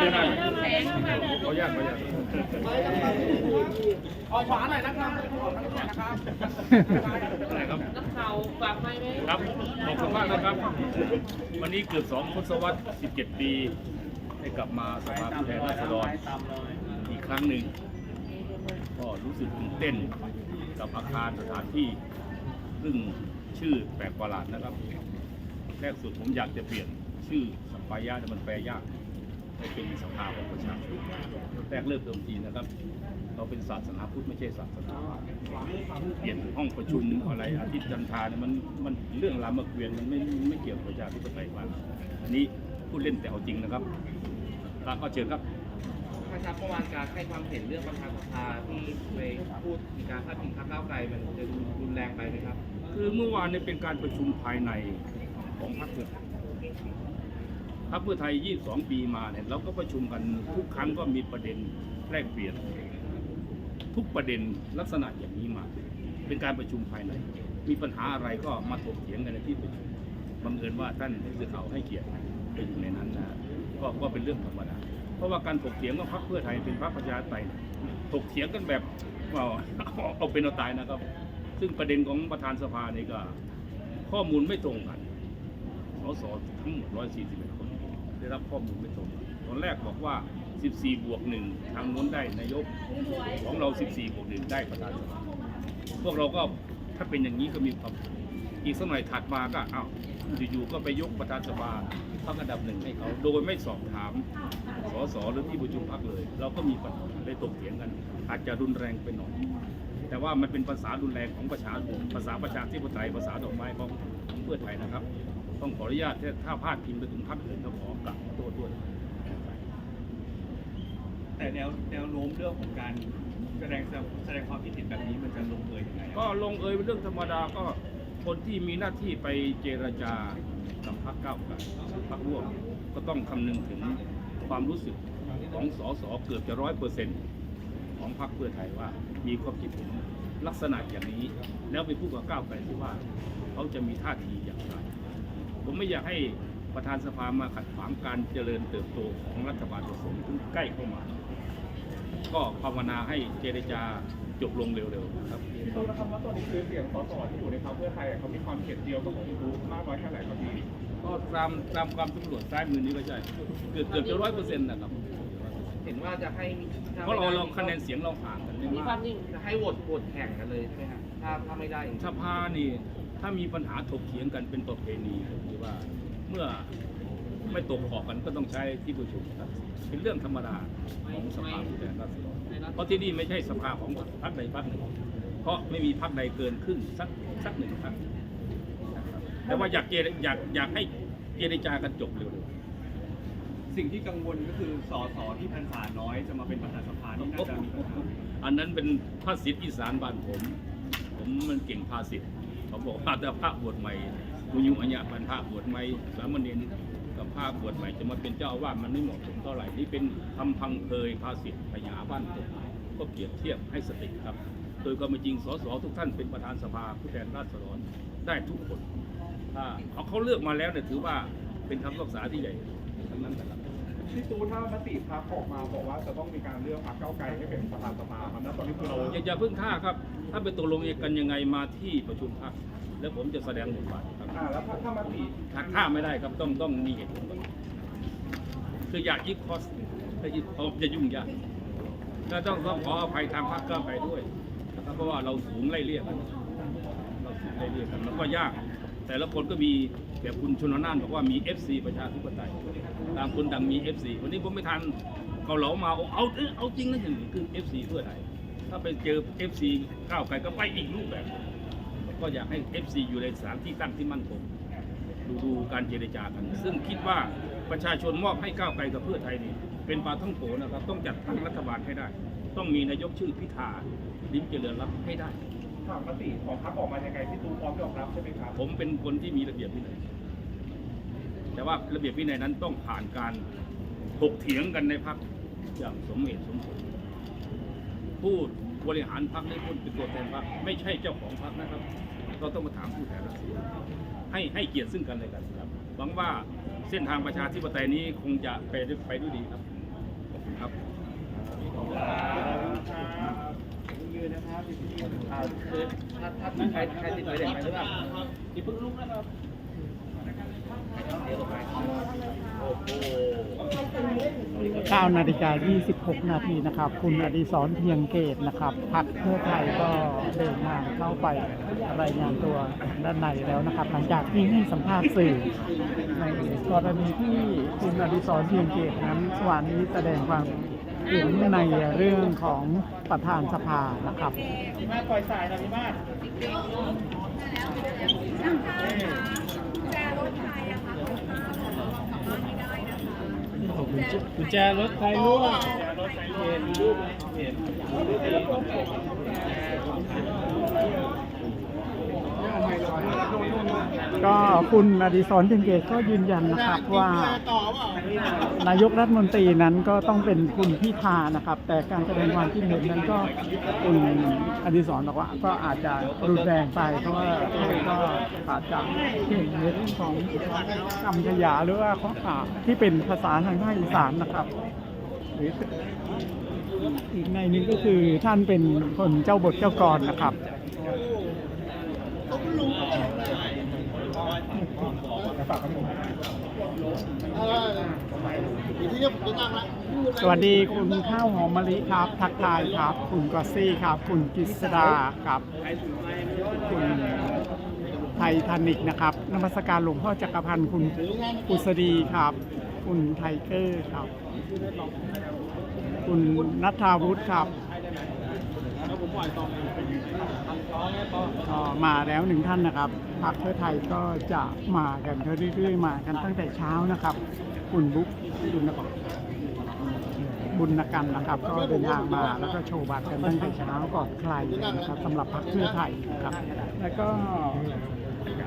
เดินหน้าขออนุญาขออนุญาตออขวาหน่อยนะครับออกทางนี้นะครับอะไรครับนักข่าวฝากไม่ไหมครับขอบคุณมากนะครับ วันนี้เกือบสองทศวรรษ17 ปีได้กลับมาสภาผู้แทนราษฎรอีกครั้งหนึ่งก็รู้สึกตื่นเต้นกับอาคารสถานที่ ซึ่งชื่อแปลกประหลาดนะครับ แรกสุดผมอยากจะเปลี่ยนชื่อสัมปายะแต่มันแปลยาก ให้เป็นสภาของประชาชนแรกเริ่มเดิมทีนะครับ เราเป็นศาสนาพุทธไม่ใช่ศาสนาเปลี่ยนห้องประชุมอะไรอาทิตย์จันทราเนี่ยมันมันเรื่องรามเกียรติ์มันไม่ไม่เกี่ยวกับประชาธิปไตยมากอันนี้พูดเล่นแต่เอาจริงนะครับอะก็เชิญครับครับเมื่อวานการให้ความเห็นเรื่องประธานสภาที่ไปพูดมีการพาดพิงพรรคก้าวไกลมันจะดูรุนแรงไปไหมครับ คือเมื่อวานเนี่ยเป็นการประชุมภายในของพรรคเพรรคเพื่อไทย 22 ปีมาเนี่ยเราก็ประชุมกันทุกครั้งก็มีประเด็นแลกเปลี่ยน ทุกประเด็นลักษณะอย่างนี้มา เป็นการประชุมภายใน มีปัญหาอะไรก็มาถกเถียงกันในที่ประชุมบังเอิญว่าท่านผู้สื่อข่าวให้เกียรติไปอยู่ในนั้นนะก็ก็เป็นเรื่องธรรมดาเพราะว่าการถกเถียงกับพรรคเพื่อไทยเป็นพรรคประชาธิปไตยถกเถียงกันแบบเอาเอาเป็นเอาตายนะครับ ซึ่งประเด็นของประธานสภานี่ก็ ข้อมูลไม่ตรงกันสสทั้งหมด141 ได้รับข้อมูลไม่ตรงตอนแรกบอกว่า 14 บวก1ทางน้นได้นายกของเรา 14 บวก1ได้ประธานสภาพวกเราก็ถ้าเป็นอย่างนี้ก็มีความอีกสักหน่อยถัดมาก็อ้าวอยู่ๆก็ไปยกประธานสภาพรรคอันดับหนึ่งให้เขาโดยไม่สอบถามสสหรือที่ประชุมพรรคเลย เราก็มีปัญหาได้ตกเถียงกัน อาจจะรุนแรงไปหน่อยแต่ว่ามันเป็นภาษารุนแรงของประชาชนภาษาประชาธิปไตยภาษาดอกไม้ของของเพื่อไทยนะครับ ต้องขออนุญาตถ้าถ้าพลาดพิงไปถึงพรรคอื่นก็ขอกลับขอโทษด้วย แต่แนวแนวโน้มเรื่องของการแสดงแสดงความคิดเห็นแบบนี้มันจะลงเอยยังไงก็ลงเอยเป็นเรื่องธรรมดาก็คนที่มีหน้าที่ไปเจรจากับพรรคก้าวไกลพรรคร่วมก็ต้องคำนึงถึงความรู้สึกของสสเกือบจะร้อยเปอร์เซ็นต์ของพรรคเพื่อไทยว่ามีความคิดเห็นลักษณะอย่างนี้ แล้วไปพูดกับก้าวไกลที่ว่า เขาจะมีท่าทีอย่างไร ผมไม่อยากให้ประธานสภามาขัดขวางการเจริญเติบโตของรัฐบาลผสมที่ใกล้เข้ามา ก็ภาวนาให้เจรจาจบลงเร็วๆนะครับพี่ตูนนะครับว่าตอนนี้คือเสียงสสที่อยู่ในพรรคเพื่อไทยเขามีความเห็นเดียวกับของพี่ตูนมากน้อยแค่ไหนครับพี่ก็ตามตามความสำรวจซ้ายมือนี้ก็ใช่เกือบเกือบจะร้อยเปอร์เซ็นต์นะครับเห็นว่าจะให้มีเพราะเราเราคะแนนเสียงเราห่างกันไม่มีคมาวากมนิ่งจะให้โหวตโหวตแข่งกันเลยใช่ไหมครับถ้าถ้าไม่ได้จริงๆสภานี่ ถ้ามีปัญหาถกเถียงกันเป็นประเพณีผมคิดว่าเมื่อไม่ตกขอบกันก็ต้องใช้ที่ประชุมครับเป็นเรื่องธรรมดาของสภาผู้แทนราษฎรเพราะที่นี่ไม่ใช่สภาของพรรคใดพรรคหนึ่ง เพราะไม่มีพรรคใดเกินครึ่งสักสักหนึ่งพรรคนะครับแต่ว่าอยากเจรอยากอยากให้เจรจากันจบเร็วๆสิ่งที่กังวลก็คือสสที่พรรษาน้อยจะมาเป็นประธานสภานี่น่าจะมีปัญหาอันนั้นเป็นภาษิตอีสานบ้านผม ผมมันเก่งภาษิต เขาบอกว่าถ้าพระบวชใหม่กุยุอัญญาพันพระบวชใหม่สามเณรกับพระบวชใหม่จะมาเป็นเจ้าอาวาสมันไม่เหมาะสมเท่าไหร่นี่เป็นคำพังเพยภาษิตพญาบ้านผมก็เปรียบเทียบให้สติครับ โดยความจริงสสทุกท่านเป็นประธานสภาผู้แทนราษฎรได้ทุกคนถ้าเขาเขาเลือกมาแล้วเนี่ยถือว่าเป็นคำรักษาที่ใหญ่ทั้งนั้นนะครับ พี่ตูนถ้ามติพรรคออกมาบอกว่าจะต้องมีการเลือกพรรคเก้าวไกลให้เป็นประธานสภาครับแล้วตอนนี้คือเราอย่าอย่าเพิ่งท่าครับ ถ้าไปตกลงกันยังไงมาที่ประชุมพักแล้วผมจะแสดงบทบาทครับอ่าแล้วถ้าถ้ามติถ้าท่าไม่ได้ครับต้องต้องมีเหตุผลก่อนคืออยากยิบคอสถ้ายิบเขาจะยุ่งยากก็ต้องต้องขออภัยทางพรรคก้าวไกลด้วยนะครับเพราะว่าเราสูงไล่เรียกกันเราสูงไล่เรียกกันมันก็ยาก แต่ละคนก็มีแบบคุณชนน่านบอกว่ามี FC ประชาธิปไตย ต่างคนต่างมี FC วันนี้ผมไม่ทันเกาเหลามาเอาเอาเอ้ยเอาจริงนะอย่างนี้คือ FC เพื่อไทยถ้าไปเจอ FC ก้าวไกลก็ไปอีกรูปแบบ ก็อยากให้ FC อยู่ในสถานที่ตั้งที่มั่นคงดูดูการเจรจากัน ซึ่งคิดว่าประชาชนมอบให้ก้าวไกลกับเพื่อไทยนี่เป็นปาท่องโผนะครับต้องจัดตั้งรัฐบาลให้ได้ ต้องมีนายกชื่อพิธาลิ้มเจริญรัตน์ให้ได้ถามมติของพรรคออกมายังไงพี่ตูนพร้อมยอมรับใช่ไหมครับผมเป็นคนที่มีระเบียบวินัย แต่ว่าระเบียบวินัยนั้นต้องผ่านการถกเถียงกันในพักอย่างสมเหตุสมผลผู้บริหารพักนี่พูดเป็นตัวแทนพักไม่ใช่เจ้าของพักนะครับ เราต้องมาถามผู้แทนราษฎรให้ให้เกียรติซึ่งกันและกันครับหวังว่าเส้นทางประชาธิปไตยนี้คงจะไปด้วยไปด้วยดีครับครับยืนนะครับอ่าคือถ้าถ้าใครใครติดไฟแดงไปหรือเปล่าอย่เพิ่งลุกนะครับ 9นาฬิกา26 นาทีนะครับ คุณอดิศรเพียงเกตนะครับพักเพื่อไทยก็เดินทางเข้าไปรายงานตัวด้านในแล้วนะครับ หลังจากที่ให้สัมภาษณ์สื่อในกรณีที่คุณอดิศรเพียงเกตนั้นวันนี้แสดงความเห็นในเรื่องของประธานสภานะครับ กุญแจรถใครร่วงก็คุ ก็คุณอดิศรเพียงเกตก็ยืนยันนะครับว่านายกรัฐมนตรีนั้นก็ต้องเป็นคุณพิธานะครับ แต่การแสดงความคิดเห็นนั้นก็คุณอดิศรบอกว่าก็อาจจะรุนแรงไปเพราะว่าก็อาจจะเห็นในเรื่องของคำขยาหรือว่าข้อขาที่เป็นภาษาทางภาคอีสานนะครับอีกในนึงก็คือท่านเป็นคนเจ้าบทเจ้ากรนะครับ สวัสดีคุณข้าวหอมมะลิครับ ทักทายครับ คุณกอซี่ครับ คุณกิษดาครับ คุณไททานิกนะครับนมัสการหลวงพ่อจักรพันธ์คุณกุศดีครับ คุณไทเกอร์ครับ คุณนัทธาวุฒิครับ มาแล้วหนึ่งท่านนะครับพรรคเพื่อไทยก็จะมากันเรื่อยๆมากันตั้งแต่เช้านะครับ คุณบุ๊คบุญนกรบุญนกันนะครับ ก็เดินทางมาแล้วก็โชว์บัตรกันตั้งแต่เช้าก่อนใครนะครับสำหรับพรรคเพื่อไทยนะครับ แล้วก็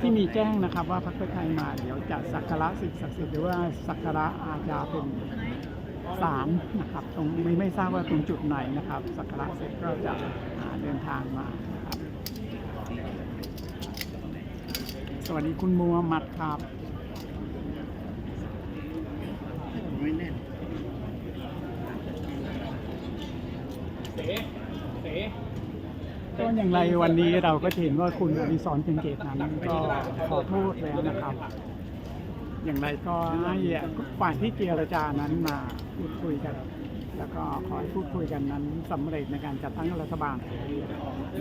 ที่มีแจ้งนะครับว่าพรรคเพื่อไทยมา เดี๋ยวจะสักการะสิ่งศักดิ์สิทธิ์หรือว่าสักการะอาญาเป็น ศาลนะครับ ตรงไม่ไม่ทราบว่าตรงจุดไหนนะครับ สักการะเสร็จก็จะอ่าเดินทางมานะครับ สวัสดีคุณมัวมัดครับก็อย่างไรวันนี้เราก็เห็นว่าคุณอดิศรเพ็งเกตนั้นก็ขอโทษแล้วนะครับ อย่างไรก็ให้ฝ่ายที่เจรจานั้นมา พูดคุยกัน แล้วก็ขอให้พูดคุยกันนั้นสำเร็จในการจัดตั้งรัฐบาล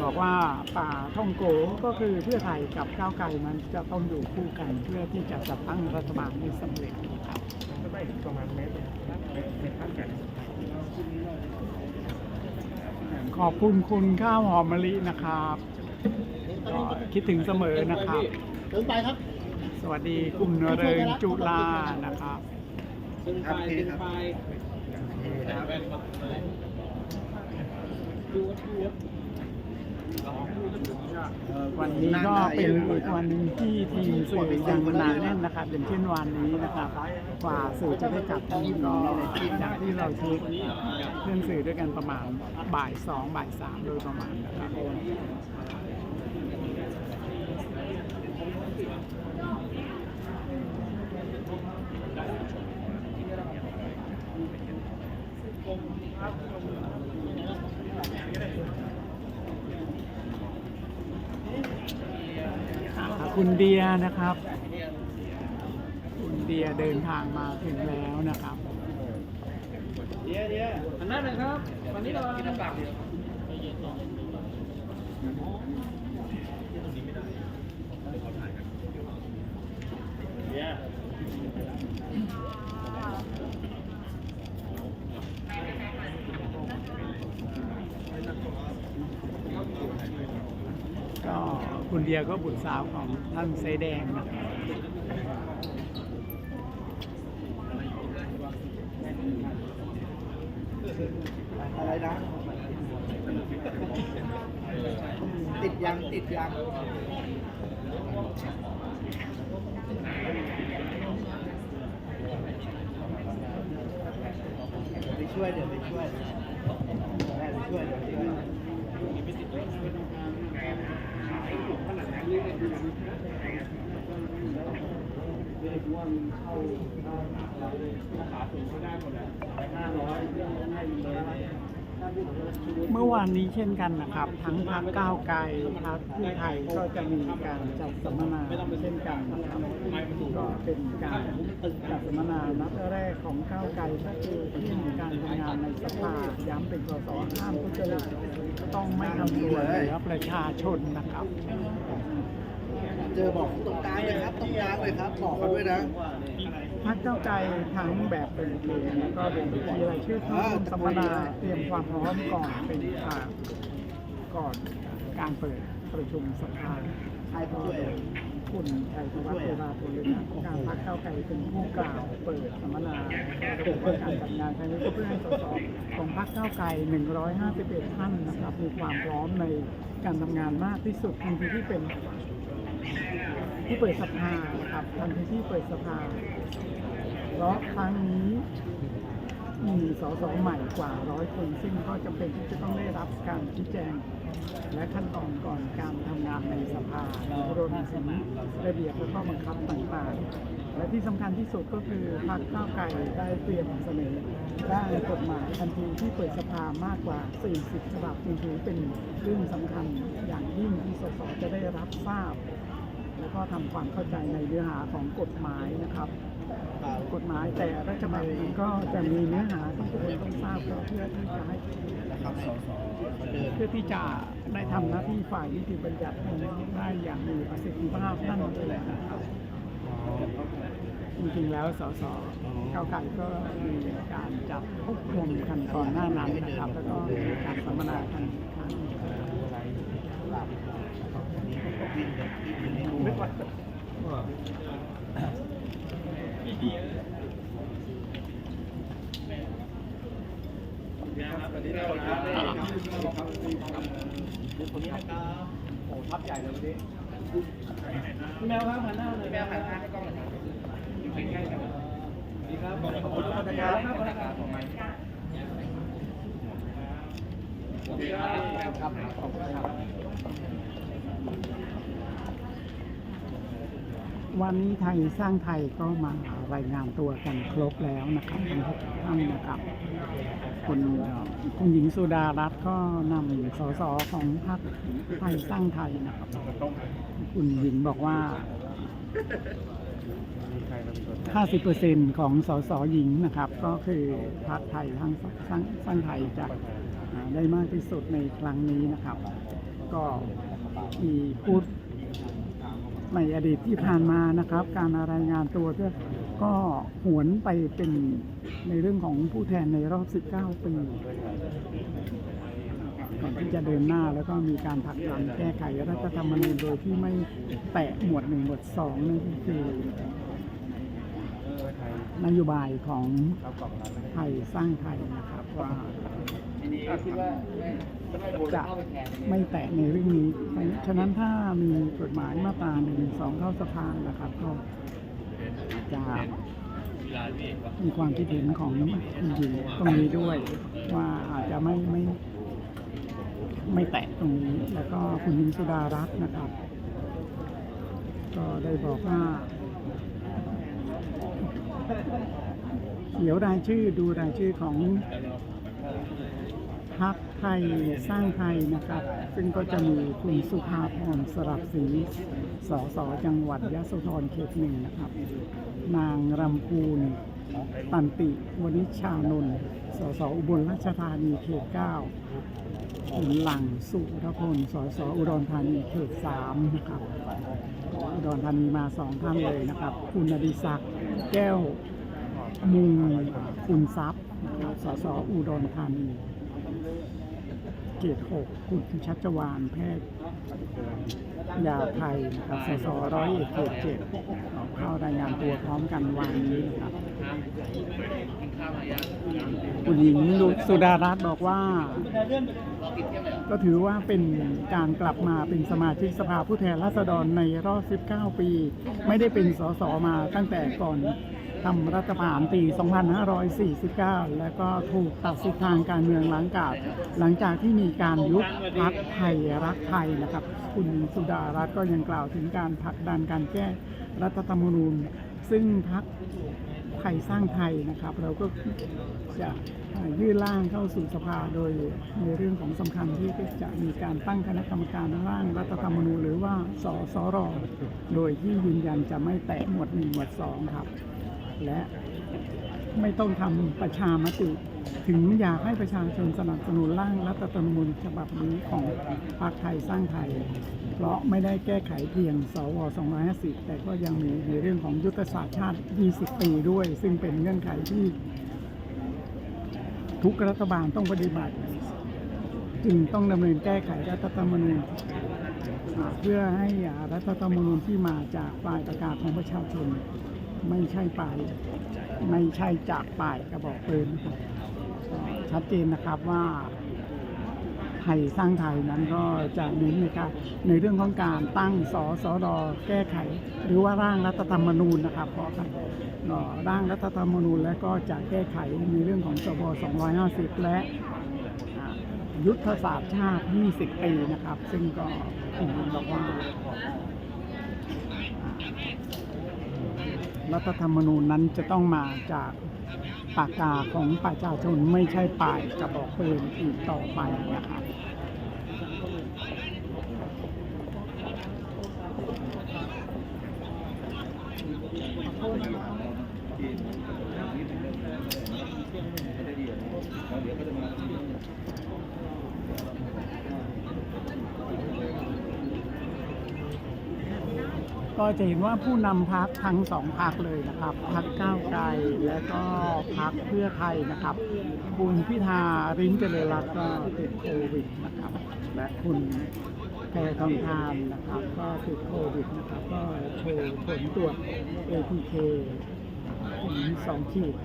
บอกว่าป่าท่องโกก็คือเพื่อไทยกับก้าวไกลนั้นจะต้องอยู่คู่กัน เพื่อที่จะจัดตั้งรัฐบาลให้สำเร็จครับขอบคุณคุณข้าวหอมมะลินะครับก็คิดถึงเสมอนะครับสวัสดีคุณเริงจุลานะครับ ซึ่งไปซึ่งไปวันนี้ก็เป็นอีกวันหนึ่งที่ทีมสื่อยังหนาแน่นนะครับอย่างเช่นวันนี้นะครับกว่าสื่อจะได้กลับที่ก็จากที่เราเช็คเครื่องสื่อด้วยกันประมาณบ่ายสองบ่ายสามโดยประมาณนะครับ คุณเดียนะครับ คุณเดียเดินทางมาถึงแล้วนะครับ เดียเดียอันนั้นเลยครับ วันนี้เรากินน้ำเปล่าก็ คุณเดียก็บุตรสาวของท่านเสแดงนะอะไรนะ ติดยัง ติดยังไปช่วยเดี๋ยวไปช่วยแม่ไปช่วยเดี๋ยวไปช่วย เมื่อวานนี้เช่นกันนะครับ ทั้งพรรคก้าวไกลพรรคเพื่อไทยก็จะมีการจัดสัมมนาเช่นกันนะครับก็เป็นการจัดสัมมนานัดแรกของก้าวไกลก็คือเรื่ สภาย้ำเป็นสสห้ามทุจริตต้องไม่ทำตัวเหนือประชาชนนะครับ เจอบอกตรงกลางเลยครับตรงกลางเลยครับบอกกันด้วยนะพรรคเก้าวไกลทั้งแบบเป็นเพลงแล้วก็เป็นบัญชีรายชื่อเข้าร่วมสัมมนาเตรียมความพร้อมก่อนเป็นอ่าก่อนการเปิดประชุมสภาใช้ก็โด คุณชัยธวัฒน์ตุลาภรณ์การพรรคเก้าวไกลเป็นผู้กล่าวเปิดสัมมนาระบุว่าการจัดงานครั้งนี้ก็เพื่อให้สสของพรรคเก้าวไกล 151 ท่านนะครับมีความพร้อมในการทำงานมากที่สุดทันทีที่เป็นที่เปิดสภาครับทันทีที่เปิดสภา เพราะครั้งนี้มีสสใหม่กว่าร้อยคน ซึ่งก็จำเป็นที่จะต้องได้รับการชี้แจง และขั้นตอนก่อนการทำงานในสภารวมถึงระเบียบและข้อบังคับต่างๆ และที่สำคัญที่สุดก็คือพรรคก้าวไกลได้เตรียมเสนอร่างกฎหมายทันทีที่เปิดสภามากกว่า 40 ฉบับจึงถือเป็นเรื่องสำคัญอย่างยิ่งที่สสจะได้รับทราบ แล้วก็ทำความเข้าใจในเนื้อหาของกฎหมายนะครับ กฎหมายแต่รัฐบาลก็จะมีเนื้อหาที่ทุกคนต้องทราบเพื่อที่จะให้เพื่อที่จะได้ทำหน้าที่ฝ่ายนิติบัญญัติได้อย่างมีประสิทธิภาพนั่นเองนะครับจริงๆแล้วสสเก้าไกลก็มีการจัดพบรวมกันก่อนหน้านั้นนะครับแล้วก็มีการสัมมนากันอีกครั้ง แมวครับหันหน้าเลยแม่หันหน้าให้กล้องหน่อยครับอยู่ใกล้ๆกันดีครับขอบคุณทุกคนนะครับครับผมครับขอบคุณครับ วันนี้ไทยสร้างไทยก็มารายงานตัวกันครบแล้วนะครับทั้งหกท่านนะครับคุณคุณหญิงสุดารัตน์ก็นำสสของพรรคไทยสร้างไทยนะครับคุณหญิงบอกว่า 50%ของสสหญิงนะครับ ก็คือพรรคไทยทั้งสร้างสร้างไทยจะได้มากที่สุดในครั้งนี้นะครับ ก็มีพูด ในอดีตที่ผ่านมานะครับ การรายงานตัวเพื่อก็หวนไปเป็นในเรื่องของผู้แทนในรอบ 19 ปีก่อนที่จะเดินหน้าแล้วก็มีการผลักดันแก้ไขรัฐธรรมนูญโดยที่ไม่แตะหมวดหนึ่งหมวดสองนั่นก็คือนโยบายของไทยสร้างไทยนะครับว่าทีนี้คิดว่า จะไม่แตะในเรื่องนี้ฉะนั้นถ้ามีกฎหมายมาตราหนึ่งสองเข้าสภานะครับก็จะมีความคิดเห็นของคุณหญิงตรงนี้ด้วย ว่าอาจจะไม่ไม่ ไม่แตะตรงนี้ แล้วก็คุณหญิงสุดารัตน์นะครับ ก็ได้บอกว่าเดี๋ยวรายชื่อดูรายชื่อของ พักไทยสร้างไทยนะครับ ซึ่งก็จะมีคุณสุภาพรสลับศรีสสจังหวัดยะโสธรเขตหนึ่งนะครับ นางรำพูนตันติวณิชานนท์สสอุบลราชธานีเขตเก้าคุณหลังสุรพลสสอุดรธานีเขตสามนะครับอุดรธานีมาสองท่านเลยนะครับ คุณอดิศักดิ์แก้วมุงคุณทรัพย์สสอุดรธานี เขตหกคุณชัชวานแพทย์ ยาไทยนะครับสสร้อยเอกเขตเจ็ดเข้ารายงานตัวพร้อมกันวันนี้นะครับ คุณหญิงสุดารัตน์บอกว่า ก็ถือว่าเป็นการกลับมาเป็นสมาชิกสภาผู้แทนราษฎรในรอบ 19 ปี ไม่ได้เป็นสสมาตั้งแต่ก่อน ทำรัฐประหารปี 2549 แล้วก็ถูกตัดสิทธิทางการเมืองหลังจากหลังจากที่มีการยุบพักไทยรักไทยนะครับ คุณสุดารัตน์ก็ยังกล่าวถึงการผลักดันการแก้รัฐธรรมนูญ ซึ่งพักไทยสร้างไทยนะครับ เราก็จะยื่นร่างเข้าสู่สภาโดยในเรื่องของสำคัญที่จะมีการตั้งคณะกรรมการร่างรัฐธรรมนูญหรือว่าสสรโดยที่ยืนยันจะไม่แตะหมวดหนึ่งหมวดสองครับ และไม่ต้องทำประชามติ ถึงอยากให้ประชาชนสนับสนุนร่างรัฐธรรมนูญฉบับนี้ของพรรคไทยสร้างไทย เพราะไม่ได้แก้ไขเพียงสว 250 แต่ก็ยังมีในเรื่องของยุทธศาสตร์ชาติ 20 ปีด้วย ซึ่งเป็นเงื่อนไขที่ ทุกรัฐบาลต้องปฏิบัติ จึงต้องดำเนินแก้ไขรัฐธรรมนูญเพื่อให้รัฐธรรมนูญที่มาจากปลายประกาศของประชาชน ไม่ใช่ปลายไม่ใช่จากปลายกระบอกปืนนะครับชัดเจนนะครับว่าไทยสร้างไทยนั้นก็จะเน้นในการในเรื่องของการตั้งสสดแก้ไข หรือว่าร่างรัฐธรรมนูญนะครับเพราะกันก็ร่างรัฐธรรมนูญและก็จะแก้ไขในเรื่องของสบ250 และยุทธศาสตร์ชาติ 20 ปีนะครับ ซึ่งก็ผมบอกว่า รัฐธรรมนูญนั้นจะต้องมาจากปากกาของประชาชนไม่ใช่ปลายกระบอกปืนอีกต่อไปนะครับ ก็จะเห็นว่าผู้นำพักทั้งสองพักเลยนะครับพักก้าวไกลและก็พักเพื่อไทยนะครับ คุณพิธาริมเจริญรัตน์ก็ติดโควิดนะครับ และคุณแพทองทานนะครับ ก็ติดโควิดนะครับ ก็โชว์ผลตรวจ ATK ถึงสองขีด